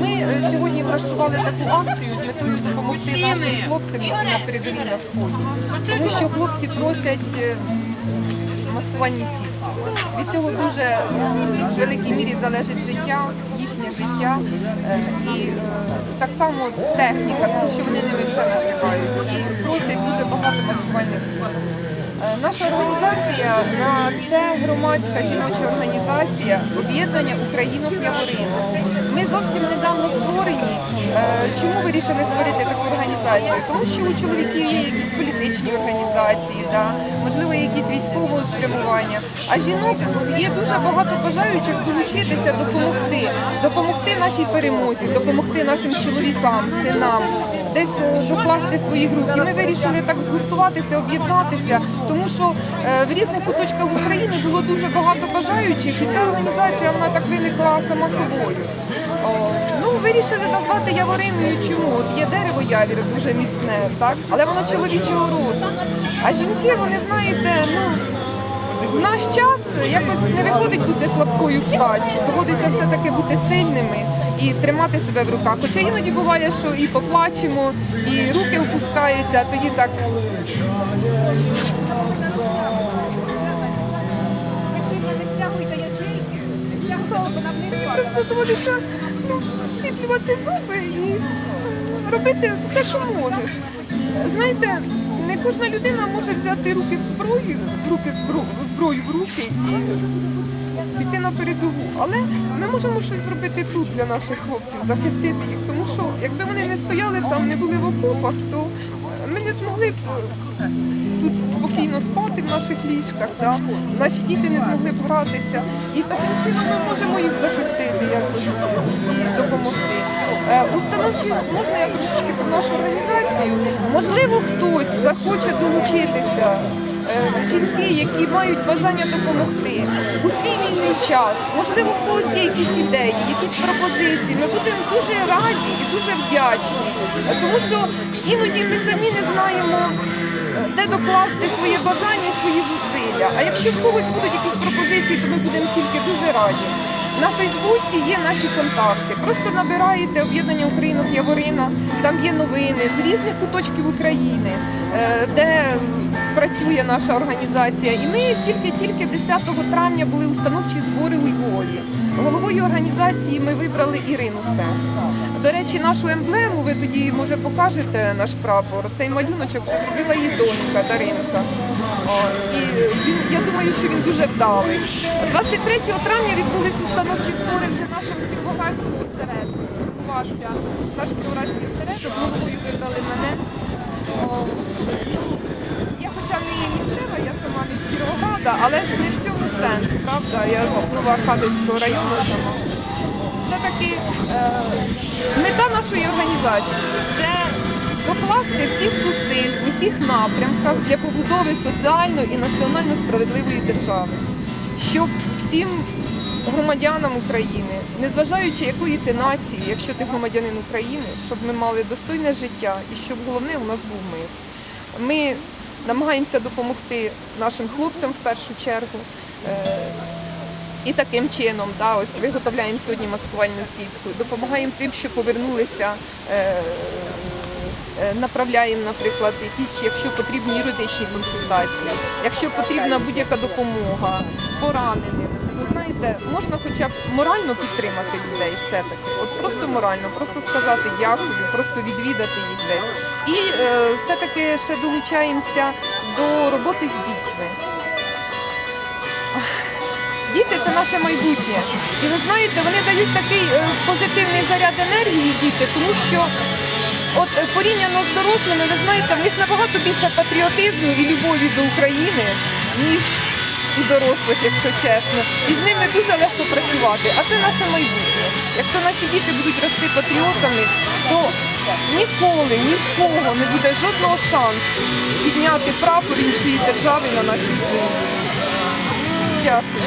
Ми е, сьогодні влаштували таку акцію з метою допомогти нашим хлопцям, на передовій на сході. Тому що хлопці просять е, маскувальні сітки. Від цього дуже е, в великій мірі залежить життя, їхнє життя і так само техніка, тому що вони ними все накривають. І просять дуже багато маскувальних сіток. Е, Наша організація на це громадська жіноча організація об'єднання Українок Яворину. Ми зовсім недавно створені. Е, Чому вирішили створити таку організацію? Тому що у чоловіків є якісь політичні організації, можливо, якісь військового спрямування. А жінок є дуже багато бажаючих долучитися, допомогти, допомогти нашій перемозі, допомогти нашим чоловікам, синам десь е, докласти своїх рук. Ми вирішили так згуртуватися, об'єднатися, тому що е, в різних куточках України було дуже багато бажаючих, і ця організація вона так виникла сама собою. Ну, вирішили назвати явориною чому? От є дерево явір дуже міцне, так? але воно чоловічого роду. А жінки, вони знаєте, ну. В наш час якось не виходить бути слабкою статтю, доводиться все-таки бути сильними і тримати себе в руках. Хоча іноді буває, що і поплачемо, і руки опускаються, а тоді так просто доводиться ну, стіплювати зуби і робити все, що можеш. Знаєте, кожна людина може взяти руки в зброю, руки зброю, в руки і піти на передову. Але ми можемо щось зробити тут для наших хлопців, захистити їх. Тому що якби вони не стояли там, не були в окопах, то ми не змогли б е, тут спокійно спати в наших ліжках. Да? Наші діти не змогли б гратися. І таким чином ми можемо їх захистити якось і допомогти. Е, можна я трошечки про нашу організацію. Можливо, хтось захоче долучитися. е, Жінки, які мають бажання допомогти у свій вільний час, можливо, в когось є якісь ідеї, якісь пропозиції. Ми будемо дуже раді і дуже вдячні, тому що іноді ми самі не знаємо, е, де докласти своє бажання і свої зусилля. А якщо в когось будуть якісь пропозиції, то ми будемо тільки дуже раді. На Фейсбуці є наші контакти. Просто набираєте об'єднання Українок Яворина, там є новини з різних куточків України, е, де працює наша організація. І ми тільки-тільки 10 травня були установчі збори у Львові. Головою організації ми вибрали Ірину Сен. До речі, нашу емблему ви тоді може покажете наш прапор. Цей малюночок це зробила її донька Даринка. І він, я думаю, що він дуже вдалий. 23 травня відбулись установчі збори вже нашого Кіровоградського осередку. Сформувався наш Кіровоградський осередок, головою вибрали мене. Я хоча не є місцева, я сама не з Кіровограда, але ж не в цьому сенс, правда? Я з Новоаркадівського району сама. Все-таки е, мета нашої організації це докласти всіх зусиль в усіх напрямках для побудови соціально і національно справедливої держави, щоб всім громадянам України, незважаючи якої ти нації, якщо ти громадянин України, щоб ми мали достойне життя і щоб головне у нас був мир. Ми намагаємося допомогти нашим хлопцям в першу чергу. Е, І таким чином, да, ось виготовляємо сьогодні маскувальну сітку, допомагаємо тим, що повернулися, е, направляємо, наприклад, якісь, якщо потрібні юридичні консультації, якщо потрібна будь-яка допомога, пораненим. Ви знаєте, можна хоча б морально підтримати людей все-таки. От просто морально, просто сказати дякую, просто відвідати їх десь. І е, все-таки ще долучаємося до роботи з дітьми. Діти це наше майбутнє. І ви знаєте, вони дають такий е, позитивний заряд енергії діти, тому що от е, порівняно з дорослими, ви знаєте, в них набагато більше патріотизму і любові до України, ніж у дорослих, якщо чесно. І з ними дуже легко працювати. А це наше майбутнє. Якщо наші діти будуть рости патріотами, то ніколи, ні в кого не буде жодного шансу підняти прапор іншої держави на нашій землі. Дякую.